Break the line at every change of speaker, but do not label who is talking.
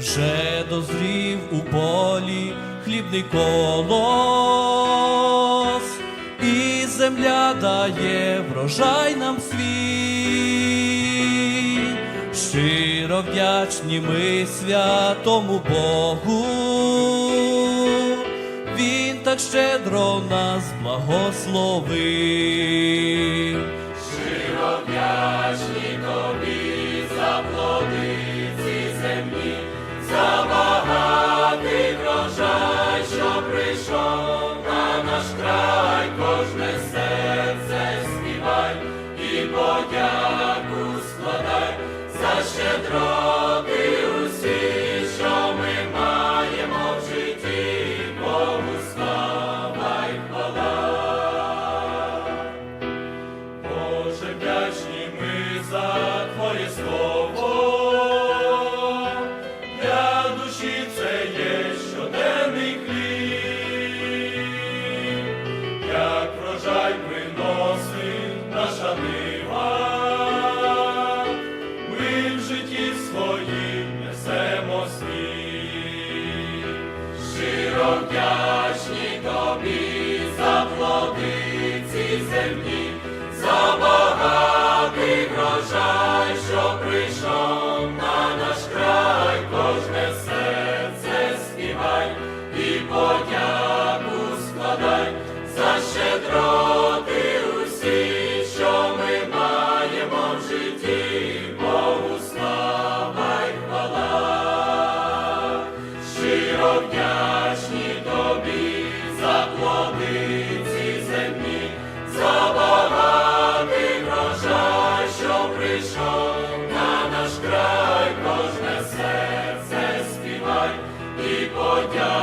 вже дозрів у полі хлібний колос, і земля дає врожай нам свій. Щиро вдячні ми святому Богу, Він так щедро нас благословив.
Вдячні за землі, за що прийшов на наш край, кожне серце співай і подяку складай за щедро. God.